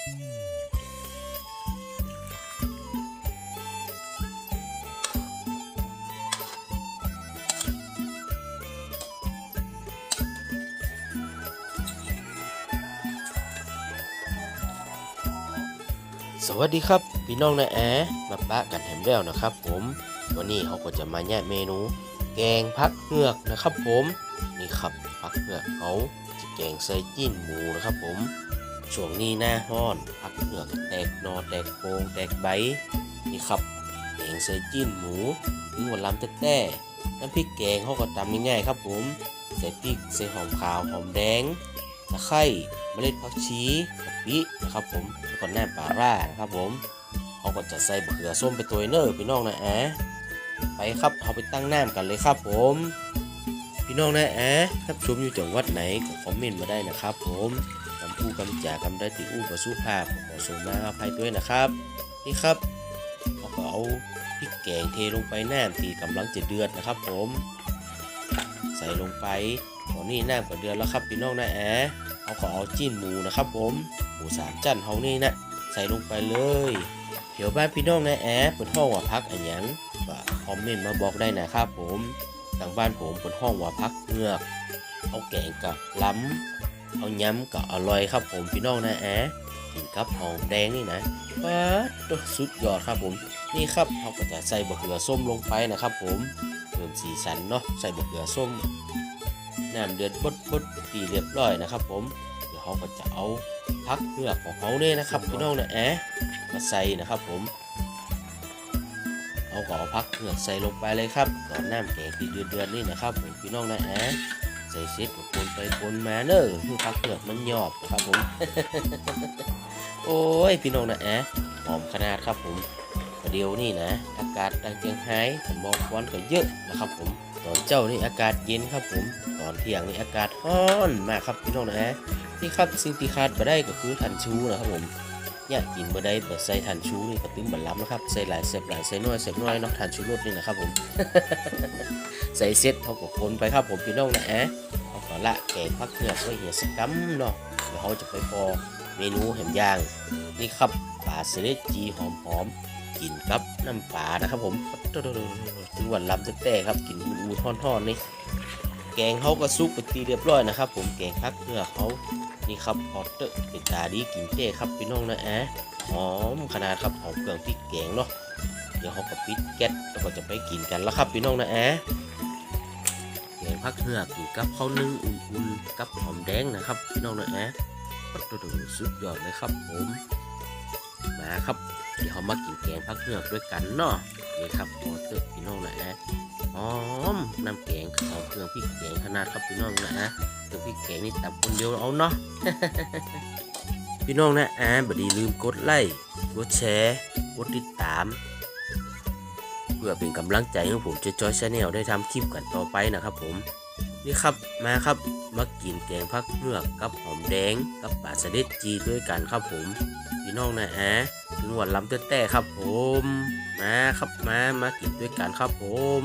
สวัสดีครับ พี่น้องนะแอมาปะกันแถมแล้วนะครับ ผมวันนี้เขาก็จะมาแยกเมนู แกงพักเหือกนะครับ ผมนี่ครับพักเหือกเขาจะแกงใส่จิ้นหมูนะครับ ผม ช่วงนี้หน้าร้อนพักเหือกแตกหนอแตกโปงแตกใบนี่ครับแกงใส่จิ้นหมูถึงหัวลำแต่แต่น้ำพริกแกงเขาก็ทำง่ายๆครับผมใส่พริกใส่หอมขาวหอมแดงตะไคร้เมล็ดผักชีกะปินะครับผมแล้วก็แหนมปลาร่านะครับผมเขาก็จะใส่เขือส้มไปตัวเนอร์พี่น้องนะแอะไปครับเอาไปตั้งน้ำกันเลยครับผม พี่น้องนะแอะครับชมอยู่จังหวัดไหนก็คอมเมนต์มาได้นะครับผม คำพูดคำจากำได้ติอู้ประสู้ภาพขอส่งมาอภัยด้วยนะครับ นี่ครับเขาก็เอาพริกแกงเทลงไปน้ำที่กำลังจะเดือดนะครับ ผม ใส่ลงไปตอนนี้น้ำก็เดือดแล้วครับพี่น้องนะแอเอาก็เอาจิ้นหมูนะครับ ผมหมูสามจันเฮานี่นะใส่ลงไปเลยเดี๋ยวบ้านพี่น้องนะแอเปิดห้องว่าพักอันยังก็คอมเมนต์มาบอกได้นะครับผมทางบ้านผมเปิดห้องว่าพักเงือกเอาแกงกับล้ำ เอาย้ำกับอร่อยครับผมพี่น้องนะแอะกินกับหอมแดงนี่นะป๊าดสุดยอดครับผม นี่ครับเขาก็จะใส่บะเขือส้มลงไปนะครับ ผมเพิ่มสีสันเนาะใส่บะเขือส้มน้ำเดือดบดบดตีเรียบร้อยนะครับ ผมเดี๋ยวเขาก็จะเอาพักเลือกของเขาเนี่ยนะครับพี่น้องนะแอะมาใส่นะครับผมเอาก็เอาพักเลือกใส่ลงไปเลยครับตอนน้ำแกงตีเดือดเดือดๆนี่นะครับผมพี่น้องนะแอะ ใส่เสร็จก็คนไปคนมาเนอะคือพักเลือกมันหยอบนะครับผม โอ้ยพี่น้องนะแอะหอมขนาดครับผมเดี๋ยวนี่นะ อากาศดังเจียงไฮ้ผมมองควันก็เยอะนะครับผม ตอนเจ้านี่อากาศเย็นครับผม ตอนเที่ยงนี่อากาศร้อนมากครับพี่น้องนะฮะนี่ครับสิ่งที่ขาดบ่ได้ก็คือทันชูนะครับผม เนี่ยกินบ่ได้บ่ใส่ทันชูนี่ก็ตึ้มบันล้ำนะครับใส่หลายเสพหลายใส่น้อยเสพน้อยเนาะทันชูรสนี่นะครับผมใส่เซ็ตเขาก็คนไปครับผมพี่น้องนะฮะเขาก็ละแกงพักเผือกไว้เหี่ยสกัมเนาะเดี๋ยวเขาจะไปพอเมนูแหมย่างนี่ครับปลาเสด็จจีหอมๆกินกับน้ำปลานะครับผมถึงวันลำแต่ครับกินอูทอนๆนี่แกงเขาก็ซุกไปตีเรียบร้อยนะครับผมแกงพักเพื่อเขา นี่ครับพอตเตอร์เป็นตาดีกินเต้ครับพี่น้องนะแอะหอมขนาดครับหอมเครื่องพริกแกงเนาะเดี๋ยวเขาก็ปิดแก๊สแล้วก็จะไปกินกันแล้วครับพี่น้องนะแอะแกงพักเหือกกินกับข้าวนึ่งอุ่นๆกับหอมแดงนะครับพี่น้องนะแอะสุดยอดเลยครับผมมาครับเดี๋ยวเขามากินแกงพักเหือกด้วยกันเนาะนี่ครับพอเตอร์พี่น้องนะฮะ หอมน้ำแกงหอมเครื่องพริกแกงขนาดครับพี่น้องนะฮะเครื่องพริกแกงนี่ตับคนเดียวเอาเนาะพี่น้องนะอ่าบดีลืมกดไลค์กดแชร์กดติดตาม เพื่อเป็นกำลังใจให้ผมจะจอยชาแนลได้ทำคลิปกันต่อไปนะครับผมนี่ครับมาครับมากินแกงพักเหือกกับหอมแดงกับปลาสะเด็ดจีด้วยกันครับผม พี่น้องนะฮะ ถึงวันลำเต้แต่ครับผม มาครับมามากินด้วยกันครับผม